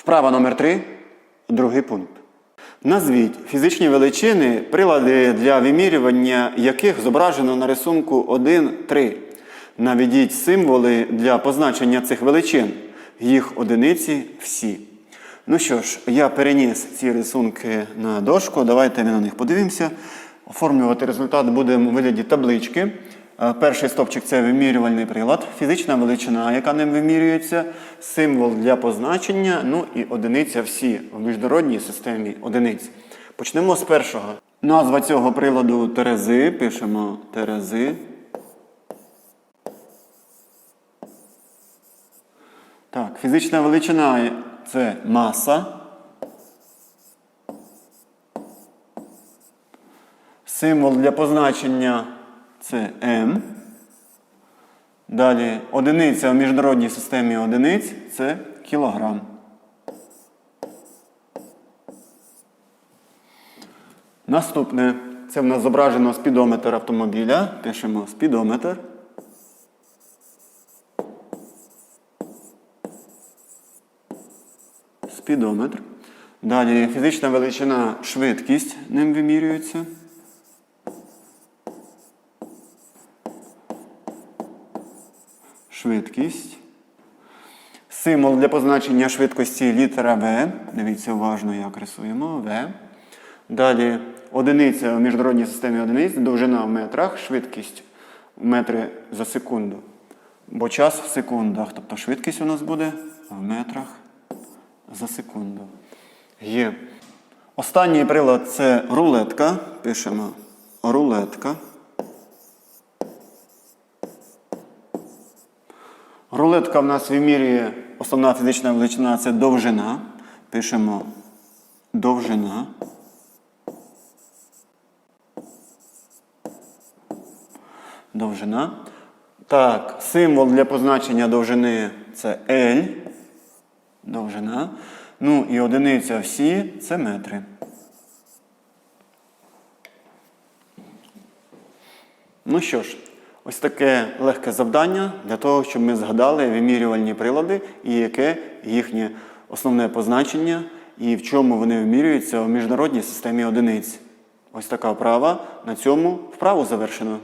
Вправа номер 3 другий пункт. Назвіть фізичні величини, прилади для вимірювання яких зображено на рисунку 1, 3. Наведіть символи для позначення цих величин. Їх одиниці всі. Ну що ж, я переніс ці рисунки на дошку. Давайте ми на них подивимося. Оформлювати результат будемо у вигляді таблички. Е, Перший стопчик це вимірювальний прилад, фізична величина, яка ним вимірюється, символ для позначення, ну і одиниця всі в міжнародній системі одиниць. Почнемо з першого. Назва цього приладу Терези. Пишемо Терези. Так, фізична величина це маса. Символ для позначення це М. Далі одиниця в міжнародній системі одиниць це кілограм. Наступне це в нас зображено спідометр автомобіля. Пишемо спідометр. Спідометр. Далі фізична величина швидкість ним вимірюється. Швидкість. Символ для позначення швидкості літера В. Дивіться уважно, як рисуємо. В. Далі одиниця в міжнародній системі одиниць, довжина в метрах, швидкість в метри за секунду. Бо час в секундах. Тобто швидкість у нас буде в метрах за секунду. Є. Останній прилад це рулетка. Пишемо рулетка. Рулетка в нас вимірює основна фізична величина це довжина. Пишемо довжина. Довжина. Так, символ для позначення довжини це L. Довжина. Ну і одиниця всі це метри. Ну що ж, ось таке легке завдання для того, щоб ми згадали вимірювальні прилади і яке їхнє основне позначення і в чому вони вимірюються в міжнародній системі одиниць. Ось така вправа. На цьому вправу завершено.